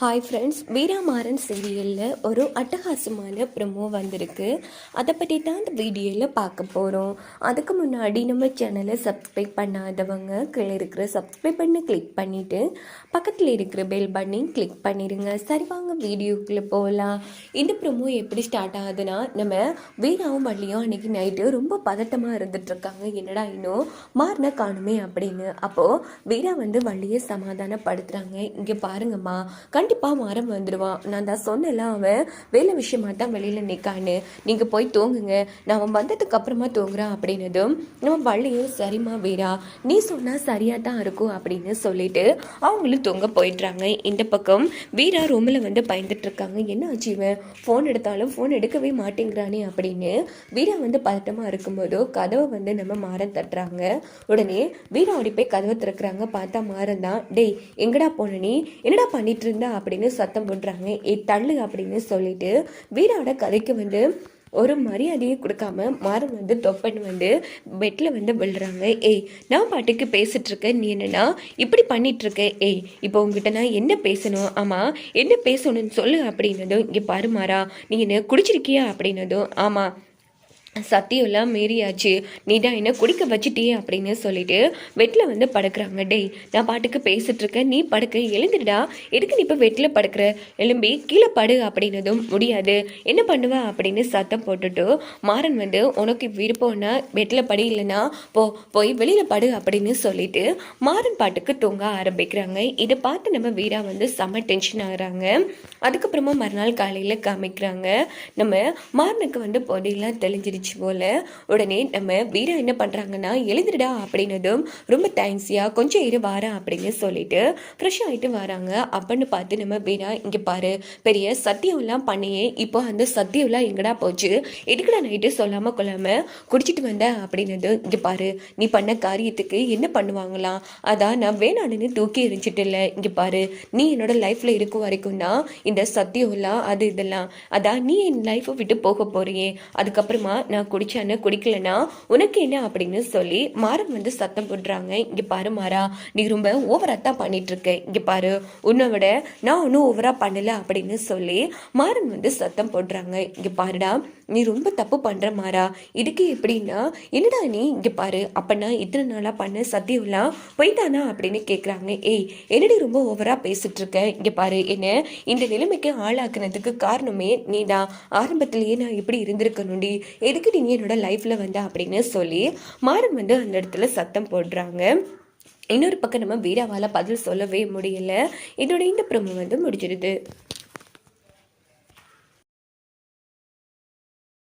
Hi friends வீராமாறன் சீரியலில் ஒரு அட்டகாசமான ப்ரமோ வந்திருக்கு. அதை பற்றி தான் இந்த வீடியோவில் பார்க்க போகிறோம் அதுக்கு முன்னாடி நம்ம சேனலை சப்ஸ்கிரைப் பண்ணாதவங்க கீழே இருக்கிற சப்ஸ்கிரைப் பண்ணி கிளிக் பண்ணிவிட்டு பக்கத்தில் இருக்கிற பெல் பட்டனையும் கிளிக் பண்ணிடுங்க சரி வாங்க வீடியோக்குள்ளே போகலாம் இந்த ப்ரமோ எப்படி ஸ்டார்ட் ஆகுதுன்னா நம்ம வீராவும் வள்ளியும் அன்றைக்கி நைட்டு ரொம்ப பதட்டமாக இருந்துகிட்ருக்காங்க என்னடா இன்னும் மாறின காணுமே அப்படின்னு. அப்போது வீரா வந்து வள்ளியை சமாதானப்படுத்துகிறாங்க இங்கே பாருங்கம்மா கண்டிப்பாக மரம் வந்துடுவான். நான் தான் சொன்னேன்ல அவன் வேலை விஷயமா தான் வெளியில் நிற்கான்னு நீங்கள் போய் தூங்குங்க. நான் அவன் வந்ததுக்கு அப்புறமா தூங்குறான் அப்படின்னதும் நம்ம வள்ளியும் சரிம்மா வீரா. நீ சொன்னால் சரியாக தான் இருக்கும் அப்படின்னு சொல்லிட்டு அவங்களும் தூங்க போயிடுறாங்க. இந்த பக்கம் வீரா ரூமில் வந்து பயந்துட்டுருக்காங்க என்ன ஆச்சு இவன்? ஃபோன் எடுத்தாலும் ஃபோன் எடுக்கவே மாட்டேங்கிறானே அப்படின்னு வீரா வந்து பதட்டமாக இருக்கும்போதோ கதவை வந்து நம்ம மாறம் தட்டுறாங்க. உடனே வீரா ஓடி போய் கதவை திறக்கிறாங்க. பார்த்தா மாறந்தான் டேய் எங்கடா போன நீ? என்னடா பண்ணிட்டு இருந்தா? அப்படின்னு சத்தம் போடுறாங்க. ஏ தள்ளு அப்படின்னு சொல்லிட்டு வீரோட கதைக்கு வந்து ஒரு மரியாதையை கொடுக்காம மாறன் வந்து தொப்பன் வந்து பெட்டில் வந்து விழுறாங்க. ஏய் நான் பாட்டுக்கு பேசிட்டு இருக்கேன் நீ என்னன்னா இப்படி பண்ணிட்டு ஏய் இப்போ உங்ககிட்ட நான் என்ன பேசணும்? ஆமாம் என்ன பேசணும்னு சொல்லு அப்படின்னதும் இங்கே பாரு மாறா நீ என்ன குடிச்சிருக்கியா அப்படின்னதும் ஆமாம் சத்தியம்லாம் மீறியாச்சு. நீ தான் என்ன குடிக்க வச்சிட்டியே அப்படின்னு சொல்லிட்டு வெட்டில் வந்து படுக்கிறாங்க. டேய் நான் பாட்டுக்கு பேசிட்டு இருக்கேன். நீ படுக்க எழுந்துடா எதுக்கு நீ இப்போ வெட்டில் படுக்கிற? எலும்பி கீழே படு அப்படின்னதும் முடியாது. என்ன பண்ணுவ அப்படின்னு சத்தம் போட்டுட்டு மாறன் வந்து உனக்கு விருப்பம்னா வெட்டில் படி இல்லைன்னா போ போய் வெளியில் படு அப்படின்னு சொல்லிட்டு மாறன் பாட்டுக்கு தூங்க ஆரம்பிக்கிறாங்க. இதை பார்த்து நம்ம வீரா வந்து செம்ம டென்ஷன் ஆகுறாங்க. அதுக்கப்புறமா மறுநாள் காலையில் காமிக்கிறாங்க. நம்ம மாறனுக்கு வந்து பொடியெல்லாம் தெளிஞ்சிருச்சு. போல உடனே நம்ம வீரா என்ன பண்ணுறாங்கன்னா எழுதுடா அப்படின்னதும் ரொம்ப தேங்க்ஸியா கொஞ்சம் இரு வாரேன் அப்படின்னு சொல்லிட்டு ஃப்ரெஷ் ஆகிட்டு வராங்க. அப்படின்னு பார்த்து நம்ம வீரா இங்கே பாரு பெரிய சத்தியம்லாம் பண்ணியே இப்போ அந்த சத்தியம்லாம் எங்கடா போச்சு? எதுக்குடா நைட்டு சொல்லாமல் கொள்ளாமல் குடிச்சிட்டு வந்த? அப்படின்னதும் இங்கே பாரு நீ பண்ண காரியத்துக்கு என்ன பண்ணுவாங்களாம்? அதான் நான் வேணான்னு தூக்கி எரிஞ்சிட்டு இல்லை. இங்கே பாரு நீ என்னோட லைஃப்பில் இருக்கும் வரைக்கும் தான் இந்த சத்தியம்லாம் அது இதெல்லாம். அதான் நீ என் லைஃப்பை விட்டு போக போறியே. அதுக்கப்புறமா நான் குடிச்சானு குடிக்கலனா உனக்கு என்ன அப்படின்னு சொல்லி மாறன் வந்து சத்தம் போடுறாங்க. இங்கே பாரு மாறா நீ ரொம்ப ஓவராக தான் பண்ணிட்டு இருக்க இங்கே பாரு உன்னை விட நான் ஒன்றும் ஓவராக பண்ணல அப்படின்னு சொல்லி மாறன் வந்து சத்தம் போடுறாங்க. இங்கே பாருடா நீ ரொம்ப தப்பு பண்ணுற மாறா. இதுக்கு எப்படின்னா என்னடா நீ இங்கே பாரு அப்பனா இத்தனை நாளாக பண்ண சத்தியம்லாம் போய்தானா அப்படின்னு கேட்குறாங்க ஏய் என்னடி ரொம்ப ஓவராக பேசிட்டு இருக்க இங்கே பாரு என்ன? இந்த நிலைமைக்கு ஆளாக்குனதுக்கு காரணமே நீ தான் ஆரம்பத்திலேயே நான் இப்படி இருந்திருக்கணும்டி. எதுக்கு நீ என்னோட லைஃப்பில் வந்த அப்படின்னு சொல்லி மாறன் வந்து அந்த இடத்துல சத்தம் போடுறாங்க. இன்னொரு பக்கம் நம்ம வீராவால் பதில் சொல்லவே முடியல. இதோட இந்த பிரமம் வந்து முடிஞ்சிருது